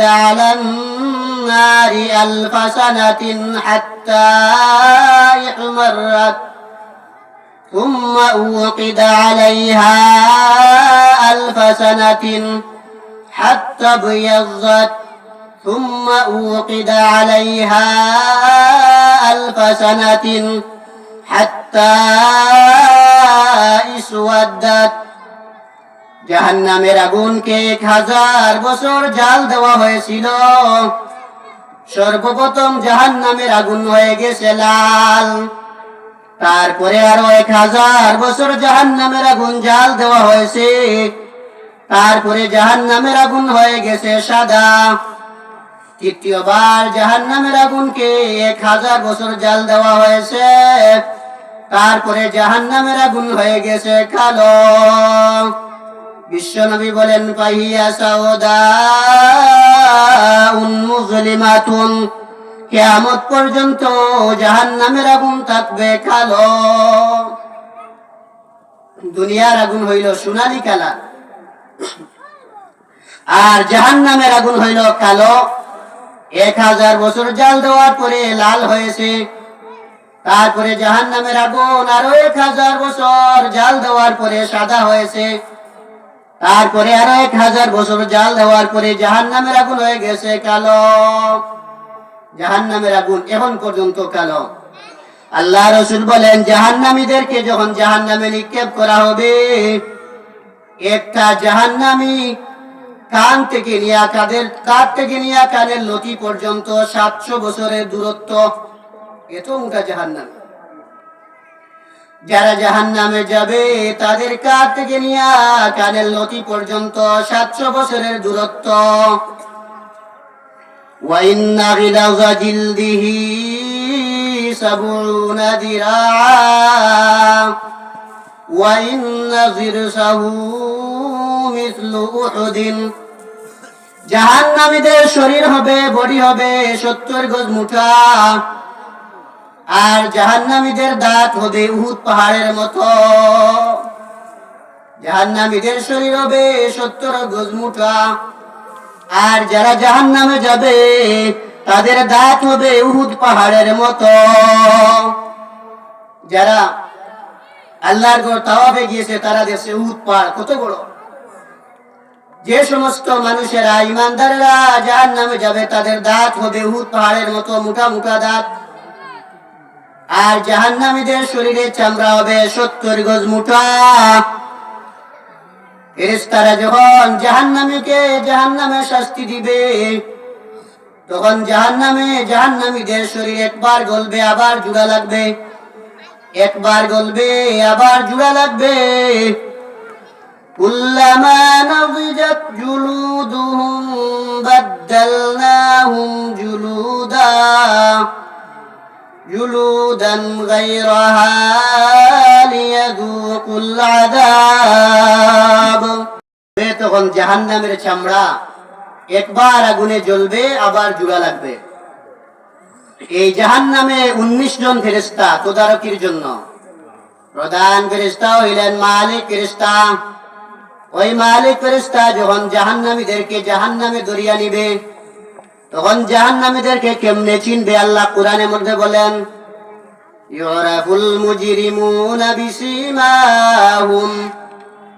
على النار ألف سنة حتى احمرت. ثم أوقد عليها ألف سنة حتى ابيضت. ثم أوقد عليها ألف سنة حتى اسودت. জাহান্নামের আগুনকে এক হাজার বছর জাল দেওয়া হয়েছিল। সর্বপ্রথম জাহান্নামের আগুন হয়ে গেছে লাল। তারপরে আরও এক হাজার বছর জাহান্নামের আগুন জাল দেওয়া হয়েছে। তারপরে জাহান্নামের আগুন হয়ে গেছে সাদা। তৃতীয়বার জাহান্নামের আগুনকে এক হাজার বছর জাল দেওয়া হয়েছে। তারপরে জাহান্নামের আগুন হয়ে গেছে কালো। বিশ্বনবী বলেন পাহিয়া সাউদা মুজলিমাতুন। কেয়ামত পর্যন্ত জাহান্নামের আগুন থাকবে কালো। দুনিয়ার আগুন হইল সোনালী কালা আর জাহান্নামের আগুন হইল কালো। এক হাজার বছর জাল দেওয়ার পরে লাল হয়েছে। তারপরে জাহান্নামের আগুন আরও এক হাজার বছর জাল দেওয়ার পরে সাদা হয়েছে। তারপরে আরও এক হাজার বছর জাল দেওয়ার পরে জাহান নামের আগুন হয়ে গেছে কালো। জাহান নামের আগুন এখন পর্যন্ত কালো। আল্লাহ রসুল বলেন, জাহান্নামীদেরকে যখন জাহান নামে নিক্ষেপ করা হবে, একটা জাহান্নামী কান থেকে নিয়ে কাদের কাঠ থেকে নিয়া কানের লতি পর্যন্ত সাতশো বছরের দূরত্ব এত মোটা জাহান্নামী। যারা জাহান নামে যাবে, তাদের কাত থেকে নিয়া কানের লতি পর্যন্ত সাতশো বছরের দূরত্ব। জাহান নামীদের শরীর হবে, বডি হবে সত্তর গজ মুঠা। আর জাহান্নামীদের দাঁত হবে উহুদ পাহাড়ের মতো। জাহান্নামীদের শরীর হবে সত্তর গজ মুঠা আর যারা জাহান্নামে যাবে, তাদের দাঁত হবে উহুদ পাহাড়ের মতো। যারা আল্লাহর গড় তাওয়াবে গিয়েছে, তারা দেশে উহুদ পাহাড় কত বড়। যে সমস্ত মানুষেরা, ইমানদারেরা জাহান নামে যাবে, তাদের দাঁত হবে উহুদ পাহাড়ের মতো, মোটা মোটা দাঁত। আর জাহান্নামীদের শরীরে চামড়া হবে সত্তর গজ মুঠা ফেরেশতারা যখন জাহান্নামীকে জাহান্নামে শাস্তি দিবে তখন জাহান্নামে জাহান্নামীদের শরীর একবার গলবে আবার জুড়া লাগবে একবার গলবে আবার জুড়া লাগবে كلما نضجت جلودهم بدلناهم جلودا جلودا غيرها ليذوقوا العذاب তখন জাহান্নামের চামড়া একবার আগুনে জ্বলবে আবার জুড়া লাগবে এই জাহান্নামে উনিশ জন ফেরেস্তা তদারকির জন্য প্রধান ফেরেস্তা হইলেন মালিক ফেরেস্তা ওই মালিক ফেরেস্তা যখন জাহান্নামীদেরকে জাহান্নামে দরিয়া নিবে তখন জাহান্নামীদেরকে কেমনে চিনবে আল্লাহ কোরআনের মধ্যে বলেন ইউরাফুল মুজরিমুনা বিসিমাহুম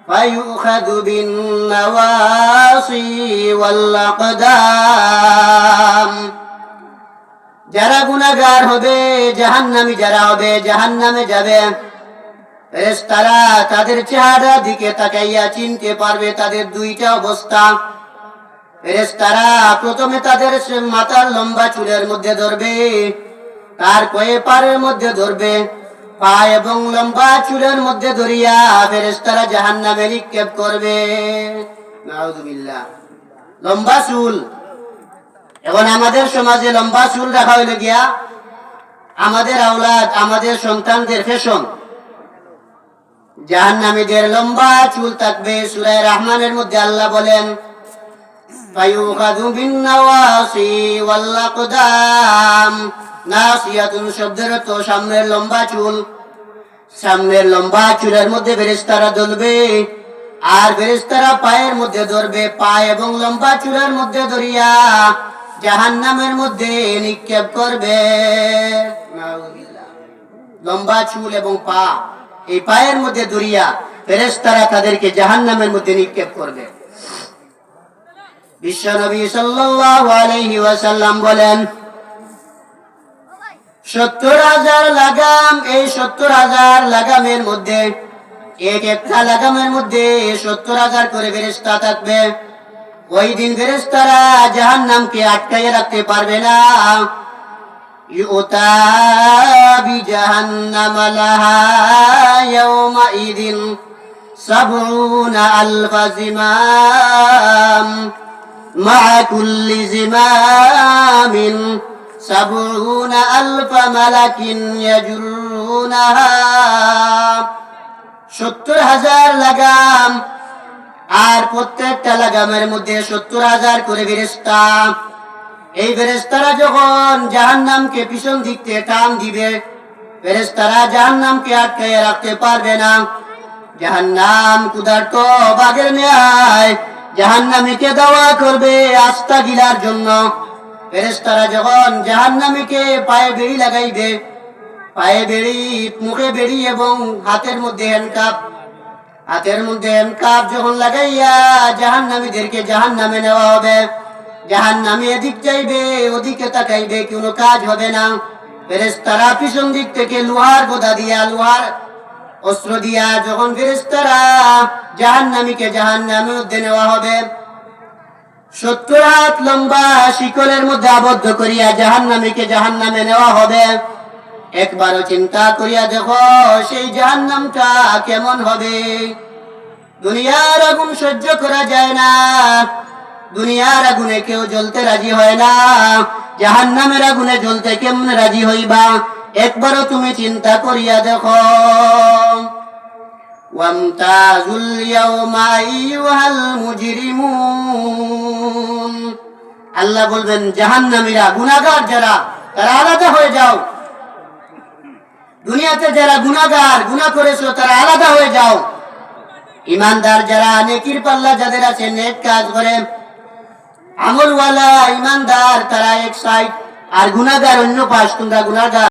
فيؤخذ بالنواصي والأقدام যারা গুনাহগার হবে জাহান্নামী যারা হবে জাহান্নামে যাবে ফেরেশতারা তাদের চেহারা দিকে তাকাইয়া চিনতে পারবে তাদের দুইটা অবস্থা ফেরেশতারা প্রথমে তাদের মাথার লম্বা চুলের মধ্যে ধরবে তার কয়ে পারের মধ্যে ধরবে, পা এবং লম্বা চুলের মধ্যে ধরিয়া ফেরেশতারা জাহান্নামে নিক্ষেপ করবে। লম্বা চুল। এখন আমাদের সমাজে লম্বা চুল রাখা হইল গিয়া, আমাদের আওলাদ, আমাদের সন্তানদের ফ্যাশন। জাহান্নামীদের লম্বা চুল থাকবে সূরা রহমানের মধ্যে আল্লাহ বলেন فيؤخذ بالنواصي والأقدام নাসিয়াতুন শব্দের তো সামনের লম্বা চুল সামনের লম্বা চুলের মধ্যে ফেরেশতারা দলবে আর ফেরেশতারা পায়ের মধ্যে ধরবে পা এবং লম্বা চূড়ার মধ্যে ধরিয়া জাহান্নামের মধ্যে নিক্ষেপ করবে নাউযুবিল্লাহ। লম্বা চুল এবং পা এই পায়ের মধ্যে ধরিয়া ফেরেশতারা তাদেরকে জাহান্নামের মধ্যে নিক্ষেপ করবে বিশ্বনবী সাল্লাল্লাহু আলাইহি ওয়াসাল্লাম বলেন, সত্তর হাজার লাগাম, এই সত্তর হাজার লাগামের মধ্যে, এক একটা লাগামের মধ্যে সত্তর হাজার করে ফেরেস্তা থাকবে। ওই দিন ফেরেস্তারা জাহান নামকে আটকাইয়ে রাখতে পারবে না। সাবুনা আলফা জিমাম। يومئذ سبعون ألف زمام مع كل زمام سبعون ألف ملك يجرونها সত্তর হাজার লাগাম আর প্রত্যেকটা লাগামের মধ্যে সত্তর হাজার করে ফেরেস্তা এই ফেরেস্তারা যখন জাহান্নামকে পিছন দিক থেকে টান দিবে ফেরেস্তারা জাহান্নামকে আটকাইয়ে রাখতে পারবে না জাহান্নাম কুদার্ত বাগের ন্যায় জাহান্নামীকে দেওয়া করবে আস্থা গিলার জন্য? ফেরেস্তারা যখন জাহান্নামীকে পায়ে বেড়ি লাগাইবে, পায়ে বেড়ি, মুখে বেড়ি এবং হাতের মধ্যে হ্যান্ডকাপ হাতের মধ্যে হ্যান্ডকাপ যখন লাগাইয়া জাহান্নামীদেরকে জাহান্নামে নেওয়া হবে, জাহান্নামী এদিক যাইবে, ওদিকে তাকাইবে, কোনো কাজ হবে না। ফেরেস্তারা পিছন দিক থেকে লোহার গোদা দিয়া, লোহার অস্ত্র দিয়া যখন ফেরেস্তারা জাহান্নামীকে জাহান্নামের মধ্যে নেওয়া হবে, সত্তর হাত লম্বা শিকলের মধ্যে আবদ্ধ করিয়া জাহান্নামীকে জাহান্নামে নেওয়া হবে। একবারও চিন্তা করিয়া দেখো, সেই জাহান্নামটা কেমন হবে? দুনিয়ার আগুন সহ্য করা যায় না। দুনিয়ার আগুনে কেউ জ্বলতে রাজি হয় না। জাহান্নামের আগুনে জ্বলতে কেমন রাজি হইবা? একবারও তুমি চিন্তা করিয়া দেখো। আল্লাহ বলবেন জাহান জাহান্নামীরা গুনাগার যারা, তারা আলাদা হয়ে যাও। দুনিয়াতে যারা গুনাগার গুনা করেছ, তারা আলাদা হয়ে যাও। ইমানদার যারা, নেকির পাল্লা যাদের আছে, নেক কাজ করে। আমলওয়ালা, ইমানদার, তারা এক সাইড আর গুনাগার অন্য পাশ, তোমরা গুনাহগার।